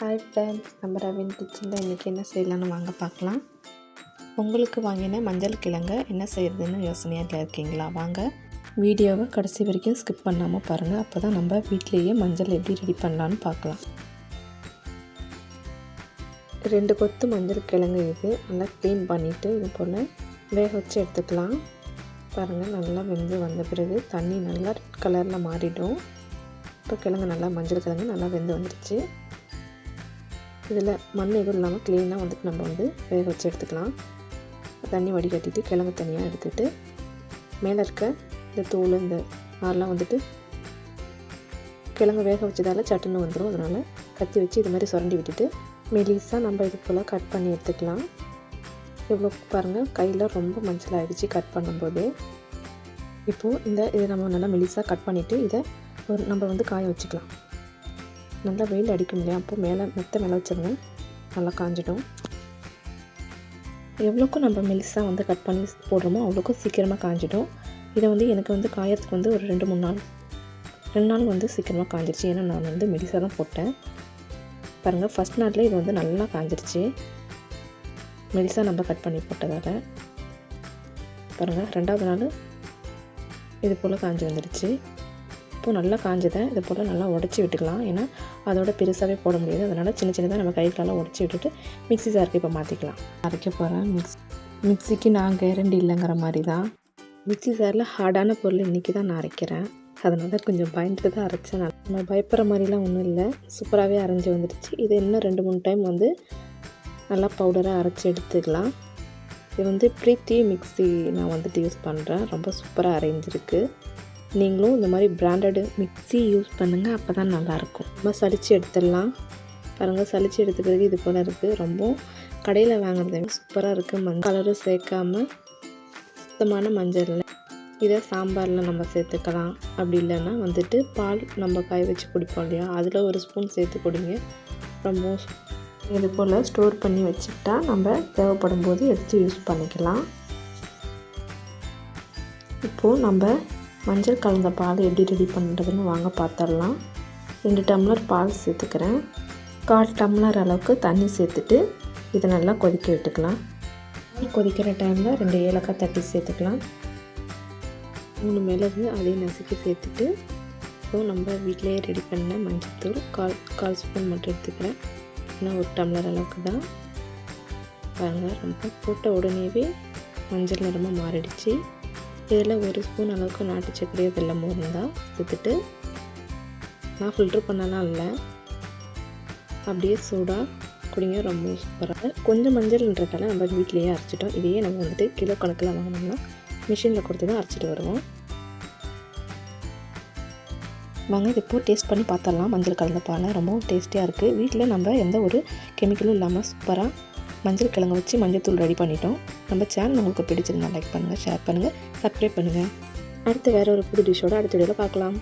Hi friends நம்ம ரவின் கிச்சனில் இன்றைக்கி என்ன செய்யலாம்னு வாங்க பார்க்கலாம். உங்களுக்கு வாங்கின மஞ்சள் கிழங்க என்ன செய்கிறதுன்னு யோசனையாக இருக்கீங்களா வாங்க வீடியோவை கடைசி வரைக்கும் ஸ்கிப் பண்ணாமல் பாருங்கள் அப்போ தான் நம்ம வீட்டிலேயே மஞ்சள் எப்படி ரெடி பண்ணலான்னு பார்க்கலாம். ரெண்டு கொத்து மஞ்சள் கிழங்கு இது நல்லா க்ளீன் பண்ணிவிட்டு இது போல் வேக வச்சு எடுத்துக்கலாம். பாருங்கள் நல்லா வெந்து வந்த பிறகு தண்ணி நல்லா ரெட் கலரில் மாறிடும். இப்போ கிழங்கு நல்லா மஞ்சள் கிழங்கு நல்லா வெந்து வந்துடுச்சு இதில் மண் எதுவும் இல்லாமல் க்ளீனாக வந்துட்டு நம்ம வந்து வேக வச்சு எடுத்துக்கலாம். தண்ணி வடிகட்டிட்டு கிழங்கு தனியாக எடுத்துகிட்டு மேலே இருக்க இந்த தூள் இந்த மாதிரிலாம் வந்துட்டு கிழங்கு வேக வச்சதால் சட்டுன்னு வந்துடும் அதனால் கத்தி வச்சு இது மாதிரி சுரண்டி விட்டுட்டு மெலிசாக நம்ம இது போல் கட் பண்ணி எடுத்துக்கலாம். இவ்வளோ பாருங்கள் கையில் ரொம்ப மஞ்சள் ஆகிடுச்சு கட் பண்ணும்போது. இப்போது இந்த இதை நம்ம நல்லா மெலிசாக கட் பண்ணிவிட்டு இதை ஒரு நம்ம வந்து காய வச்சுக்கலாம். நல்லா வெயில் அடிக்கும் இல்லையா? அப்போ மேலே மெத்த மேலே வச்சுருந்தேன். நல்லா காஞ்சிடும். எவ்வளோக்கும் நம்ம மெலிசாக வந்து கட் பண்ணி போடுறோமோ அவ்வளோக்கும் சீக்கிரமாக காஞ்சிடும். இதை வந்து எனக்கு வந்து காயறதுக்கு வந்து ஒரு ரெண்டு மூணு நாள். ரெண்டு நாள் வந்து சீக்கிரமாக காஞ்சிருச்சு. ஏன்னா நான் வந்து மெலிசாக தான் போட்டேன். பாருங்கள் ஃபஸ்ட் நாளில் இது வந்து நல்லா காஞ்சிருச்சு. மெலிசாக நம்ம கட் பண்ணி போட்டதால். பாருங்கள் ரெண்டாவது நாள் இது போல் காஞ்சி வந்துடுச்சு இப்போது நல்லா காஞ்சதை இதை போல் நல்லா உடச்சி விட்டுக்கலாம். ஏன்னா அதோட பெருசாகவே போட முடியாது. அதனால் சின்ன சின்னதாக நம்ம கைகளெல்லாம் உடச்சி விட்டுட்டு மிக்ஸி சாருக்கு இப்போ மாற்றிக்கலாம் அரைக்க போகிறேன் மிக்ஸ் மிக்ஸிக்கு நான் கேரண்டி இல்லைங்கிற மாதிரி தான் மிக்ஸி சாரில் ஹார்டான பொருள் இன்றைக்கி தான் நான் அரைக்கிறேன். அதனால் கொஞ்சம் பயந்துட்டு தான் அரைச்சேன். நான் நம்ம பயப்படுற மாதிரிலாம் ஒன்றும் இல்லை. சூப்பராகவே அரைஞ்சி வந்துடுச்சு. இது இன்னும் ரெண்டு மூணு டைம் வந்து நல்லா பவுடராக அரைச்சி எடுத்துக்கலாம். இது வந்து ப்ரீத்தி மிக்ஸி நான் வந்துட்டு யூஸ் பண்ணுறேன் ரொம்ப சூப்பராக அரைஞ்சிருக்கு. நீங்களும் இந்த மாதிரி பிராண்டடு மிக்ஸி யூஸ் பண்ணுங்கள் அப்போ தான் நல்லாயிருக்கும். நம்ம சளிச்சு எடுத்துடலாம். பாருங்கள் சளிச்சு எடுத்த பிறகு இது போல் இருக்குது ரொம்ப கடையில் வாங்குறது சூப்பராக இருக்குது மஞ்சள் கலரும் சேர்க்காம சுத்தமான மஞ்சள் இதை சாம்பாரில் நம்ம சேர்த்துக்கலாம். அப்படி இல்லைன்னா வந்துட்டு பால் நம்ம காய வச்சு குடிப்போம் இல்லையா? அதில் ஒரு ஸ்பூன் சேர்த்து குடிங்க. ரொம்ப இது போல் ஸ்டோர் பண்ணி வச்சுக்கிட்டா நம்ம தேவைப்படும் போது எடுத்து யூஸ் பண்ணிக்கலாம். இப்போது நம்ம மஞ்சள் கலந்த பால் எப்படி ரெடி பண்ணுறதுன்னு வாங்க பார்த்துடலாம் ரெண்டு டம்ளர் பால் சேர்த்துக்கிறேன். கால் டம்ளர் அளவுக்கு தண்ணி சேர்த்துட்டு இதை நல்லா கொதிக்க விட்டுக்கலாம். கொதிக்கிற டைமில் ரெண்டு ஏலக்காய் தட்டி சேர்த்துக்கலாம். மூணு மிளகு அதையும் நசுக்கி சேர்த்துட்டு இப்போ நம்ம வீட்டிலேயே ரெடி பண்ண மஞ்சள்தூள் கால் கால் ஸ்பூன் மட்டும் எடுத்துக்கிறேன். ஏன்னா ஒரு டம்ளர் அளவுக்கு தான். பாருங்கள் ரொம்ப போட்ட உடனேவே மஞ்சள் நிறமாக மாறிடுச்சு. இதில் ஒரு ஸ்பூன் அளவுக்கு நாட்டு சர்க்கரையோ வெள்ளமோ இருந்தால் சேர்த்துட்டு நான் ஃபில்ட்ரு பண்ணலாம் இல்லை. அப்படியே சூடாக குடிங்க ரொம்ப சூப்பராக கொஞ்சம் மஞ்சள்ன்றதால நம்ம வீட்லேயே அரைச்சிட்டோம். இதையே நம்ம வந்துட்டு கிலோ கணக்கில் வாங்கினோம்னா மிஷினில் கொடுத்து தான் அரைச்சிட்டு வருவோம். வாங்க இது இப்போ டேஸ்ட் பண்ணி பார்த்துடலாம். மஞ்சள் கலந்த பாலை ரொம்பவும் டேஸ்டியாக இருக்குது வீட்டில் நம்ம எந்த ஒரு கெமிக்கலும் இல்லாமல் சூப்பராக மஞ்சள் கிழங்கு வச்சு மஞ்சள் தூள் ரெடி பண்ணிட்டோம். நம்ம சேனல் உங்களுக்கு பிடிச்சிருந்தா லைக் பண்ணுங்கள் ஷேர் பண்ணுங்கள் சப்ஸ்கிரைப் பண்ணுங்கள் அடுத்து வேறு ஒரு புது டிஷ்ஷோட அடுத்த வீடியோவில் பார்க்கலாம்.